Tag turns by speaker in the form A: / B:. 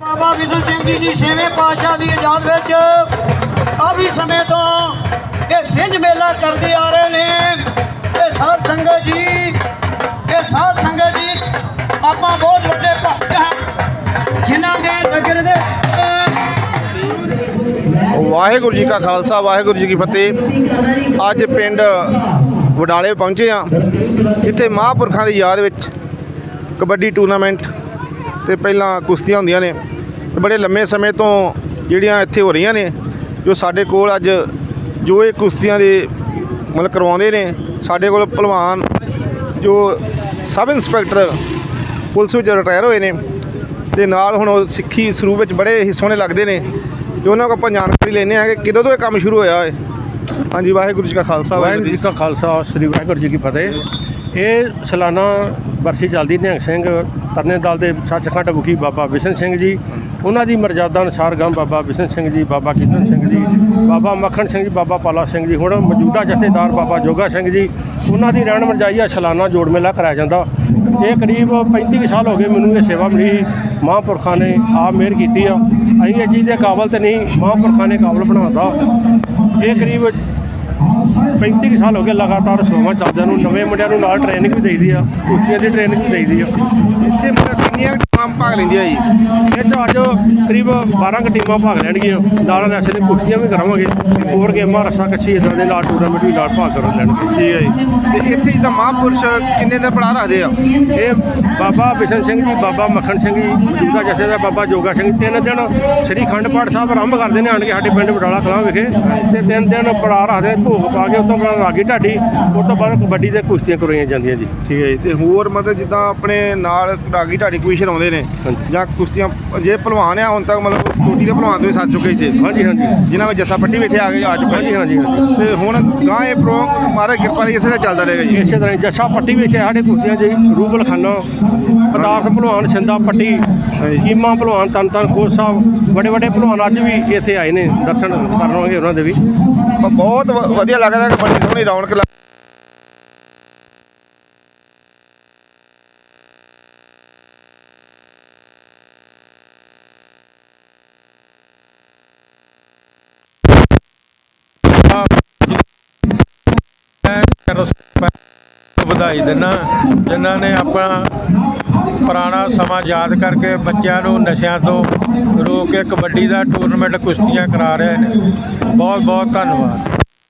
A: ਬਾਬਾ ਵਿਸ਼ਨ ਸਿੰਘ ਜੀ ਦੀ ਛੇਵੇਂ ਪਾਤਸ਼ਾਹ ਦੀ ਇਜਾਜ਼ਤ ਵਿੱਚ ਕਾਫੀ ਸਮੇਂ ਤੋਂ ਇਹ ਸਿੰਝ ਮੇਲਾ ਕਰਦੇ ਆ ਰਹੇ ਨੇ। ਇਹ ਸਾਧ ਸੰਗਤ ਜੀ, ਇਹ ਸਾਧ ਸੰਗਤ ਜੀ, ਆਪਾਂ ਬਹੁਤ ਵੱਡੇ ਭਗਤ ਹਾਂ, ਜਿਨ੍ਹਾਂ ਦੇ ਨਗਰ ਦੇ
B: ਵਾਹਿਗੁਰੂ ਜੀ ਕਾ ਖਾਲਸਾ, ਵਾਹਿਗੁਰੂ ਜੀ ਕੀ ਫਤਿਹ। ਅੱਜ ਪਿੰਡ ਵਡਾਲੇ ਪਹੁੰਚੇ ਆ ਇੱਥੇ ਮਹਾਂਪੁਰਖਾਂ ਦੀ ਯਾਦ ਵਿੱਚ ਕਬੱਡੀ ਟੂਰਨਾਮੈਂਟ ਤੇ ਪਹਿਲਾਂ ਕੁਸ਼ਤੀਆਂ ਹੁੰਦੀਆਂ ਨੇ। ਬੜੇ ਲੰਮੇ ਸਮੇਂ ਤੋਂ ਜਿਹੜੀਆਂ ਇੱਥੇ ਹੋ ਰਹੀਆਂ ਨੇ, ਜੋ ਸਾਡੇ ਕੋਲ ਅੱਜ ਜੋ ਇਹ ਕੁਸ਼ਤੀਆਂ ਦੇ ਮਤਲਬ ਕਰਵਾਉਂਦੇ ਨੇ, ਸਾਡੇ ਕੋਲ ਭਲਵਾਨ ਜੋ ਸਬ ਇੰਸਪੈਕਟਰ ਪੁਲਿਸ ਵਿੱਚ ਰਿਟਾਇਰ ਹੋਏ ਨੇ, ਤੇ ਨਾਲ ਹੁਣ ਉਹ ਸਿੱਖੀ ਸਰੂਪ ਵਿੱਚ ਬੜੇ ਹੀ ਸੋਹਣੇ ਲੱਗਦੇ ਨੇ। ਤੇ ਉਹਨਾਂ ਕੋਲ ਆਪਾਂ ਜਾਣਕਾਰੀ ਲੈਂਦੇ ਹਾਂ ਕਿ ਕਿਦੋਂ ਤੋਂ ਇਹ ਕੰਮ ਸ਼ੁਰੂ ਹੋਇਆ ਹੈ। ਹਾਂਜੀ, ਵਾਹਿਗੁਰੂ ਜੀ ਕਾ ਖਾਲਸਾ
C: ਵਾਹਿਗੁਰੂ ਜੀ ਕਾ ਖਾਲਸਾ, ਸ੍ਰੀ ਵਾਹਿਗੁਰੂ ਜੀ ਕੀ ਫਤਿਹ। ਇਹ ਸਾਲਾਨਾ ਬਰਸੀ ਚੱਲਦੀ ਨਿਹੰਗ ਸਿੰਘ ਤਰਨੇ ਦਲ ਦੇ ਸੱਚਖੰਡ ਮੁਖੀ ਬਾਬਾ ਬਿਸ਼ਨ ਸਿੰਘ ਜੀ, ਉਹਨਾਂ ਦੀ ਮਰਜ਼ਾਦਾ ਅਨੁਸਾਰ ਗਾਂ ਬਾਬਾ ਬਿਸ਼ਨ ਸਿੰਘ ਜੀ, ਬਾਬਾ ਕੀਰਤਨ ਸਿੰਘ ਜੀ, ਬਾਬਾ ਮੱਖਣ ਸਿੰਘ ਜੀ, ਬਾਬਾ ਪਾਲਾ ਸਿੰਘ ਜੀ, ਹੁਣ ਮੌਜੂਦਾ ਜਥੇਦਾਰ ਬਾਬਾ ਜੋਗਾ ਸਿੰਘ ਜੀ, ਉਹਨਾਂ ਦੀ ਰਹਿਣ ਮਰਜਾਈ ਆ ਸਾਲਾਨਾ ਜੋੜ ਮੇਲਾ ਕਰਾਇਆ ਜਾਂਦਾ। ਇਹ ਕਰੀਬ 35 ਕੁ ਸਾਲ ਹੋ ਗਏ ਮੈਨੂੰ ਇਹ ਸੇਵਾ ਮਿਲੀ, ਮਹਾਂਪੁਰਖਾਂ ਨੇ ਆਪ ਮਿਹਰ ਕੀਤੀ ਆ। ਅਸੀਂ ਇਹ ਚੀਜ਼ ਦੇ ਕਾਬਲ ਤੇ ਨਹੀਂ, ਮਹਾਂਪੁਰਖਾਂ ਨੇ ਕਾਬਲ ਬਣਾਉਂਦਾ ਇਹ ਕਰੀਬ 35 ਕੁ ਸਾਲ ਹੋ ਗਏ ਲਗਾਤਾਰ ਸੇਵਾਵਾਂ ਚੱਲਦਿਆਂ ਨੂੰ, ਨਵੇਂ ਮੁੰਡਿਆਂ ਨੂੰ ਨਾਲ ਟ੍ਰੇਨਿੰਗ ਵੀ ਦੇਈਦੀ ਆ ਕੁਸ਼ਤੀਆਂ ਦੀ ਟ੍ਰੇਨਿੰਗ ਵੀ ਦੇਈਦੀ ਆ।
B: ਇੱਥੇ ਮਤਲਬ ਕਿੰਨੀਆਂ ਟੀਮਾਂ ਭਾਗ ਲੈਂਦੀਆਂ ਜੀ।
C: ਇਹ 'ਚ ਅੱਜ ਕਰੀਬ 12 ਕੁ ਟੀਮਾਂ ਭਾਗ ਲੈਣਗੀਆਂ। ਨਾਲ ਰੈਸੇ ਦੀ ਕੁਸ਼ਤੀਆਂ ਵੀ ਕਰਾਵਾਂਗੇ। ਹੋਰ ਗੇਮਾਂ ਰੱਸਾ ਕੱਛੀ ਇਦਾਂ ਦੇ ਨਾਲ ਟੂਰਨਾਮੈਂਟ ਵੀ ਨਾਲ ਭਾਗ ਕਰ ਲੈਣਗੇ।
B: ਠੀਕ ਹੈ ਜੀ। ਤੇ ਇੱਥੇ ਜਿੱਦਾਂ ਮਹਾਂਪੁਰਸ਼ ਕਿੰਨੇ ਦਿਨ ਪੜਾ ਰੱਖਦੇ ਆ?
C: ਇਹ ਬਾਬਾ ਬਿਸ਼ਨ ਸਿੰਘ ਜੀ ਬਾਬਾ ਮੱਖਣ ਸਿੰਘ ਜੀ ਮੌਜੂਦਾ ਜਥੇਦਾਰ ਬਾਬਾ ਜੋਗਾ ਸਿੰਘ ਤਿੰਨ ਦਿਨ ਸ੍ਰੀ ਅਖੰਡ ਪਾਠ ਸਾਹਿਬ ਆਰੰਭ ਕਰਦੇ ਨੇ ਆਣ ਕੇ ਸਾਡੇ ਪਿੰਡ ਬਡਾਲਾ ਕਲਾਂ ਵਿਖੇ। ਤੇ ਤਿੰਨ ਦਿਨ ਪੜਾ ਰੱਖਦੇ ਭੋਗ ਪਾ ਕੇ ਉਸ ਤੋਂ ਬਾਅਦ ਰਾਗੀ ਢਾਡੀ ਉਸ ਤੋਂ ਬਾਅਦ ਕਬੱਡੀ ਦੇ ਕੁਸ਼ਤੀਆਂ ਕਰਵਾਈਆਂ ਜਾਂਦੀਆਂ ਜੀ।
B: ਠੀਕ ਹੈ ਜੀ। ਤੇ ਹੋਰ ਮਤਲਬ ਜਿੱਦਾਂ ਆਪਣੇ ਨਾਲ ਡਾਗੀ ਢਾਡੀ ਕੁਇਸ਼ਨ ਆਉਂਦੇ ਨੇ।
C: ਹਾਂਜੀ।
B: ਜਾਂ ਕੁਸ਼ਤੀਆਂ ਜੇ ਪਹਿਲਵਾਨ ਆ ਹੁਣ ਤੱਕ ਮਤਲਬ ਕੋਟੀ ਦੇ ਪਹਿਲਵਾਨ ਤੋਂ ਵੀ ਸੱਜ ਚੁੱਕੇ ਇੱਥੇ।
C: ਹਾਂਜੀ ਹਾਂਜੀ।
B: ਜਿਨ੍ਹਾਂ ਵਿੱਚ ਜੱਸਾ ਪੱਟੀ ਵੀ ਇੱਥੇ ਆ ਗਏ ਆ ਚੁੱਕੇ
C: ਹਾਂਜੀ ਹਾਂਜੀ
B: ਤੇ ਹੁਣ ਗਾਂ ਇਹ ਪ੍ਰੋ ਮਾਰੇ ਕਿਰਪਾ ਨਾਲ ਇਸੇ ਦਾ ਚੱਲਦਾ ਰਹੇਗਾ ਜੀ।
C: ਇਸੇ ਤਰ੍ਹਾਂ ਜੱਸਾ ਪੱਟੀ ਵਿੱਚ ਸਾਡੇ ਕੁਸ਼ਤੀਆਂ ਜੀ ਰੂਬਲ ਖਾਨਾ ਪਦਾਰਥ ਭਲਵਾਨ ਸਿੰਦਾ ਪੱਟੀ ਕੀਮਾ ਭਲਵਾਨ ਤਨ ਤਨ ਖੋਜ ਸਾਹਿਬ ਵੱਡੇ ਵੱਡੇ ਭਲਵਾਨ ਅੱਜ ਵੀ ਇੱਥੇ ਆਏ ਨੇ ਦਰਸ਼ਨ ਕਰਨਗੇ ਉਹਨਾਂ ਦੇ ਵੀ।
B: ਬਹੁਤ ਵ- ਵਧੀਆ ਲੱਗਦਾ ਕਿ ਬੜੀ ਸੋਹਣੀ ਰੌਣਕ ਲੱਗ
D: ਵਧਾਈ ਦਿੰਦਾ ਜਿਨ੍ਹਾਂ ਨੇ ਆਪਣਾ ਪੁਰਾਣਾ ਸਮਾਂ ਯਾਦ ਕਰਕੇ ਬੱਚਿਆਂ ਨੂੰ ਨਸ਼ਿਆਂ ਤੋਂ ਰੋਕ ਕੇ ਕਬੱਡੀ ਦਾ ਟੂਰਨਾਮੈਂਟ ਕੁਸ਼ਤੀਆਂ ਕਰਾ ਰਹੇ ਨੇ। ਬਹੁਤ ਬਹੁਤ ਧੰਨਵਾਦ।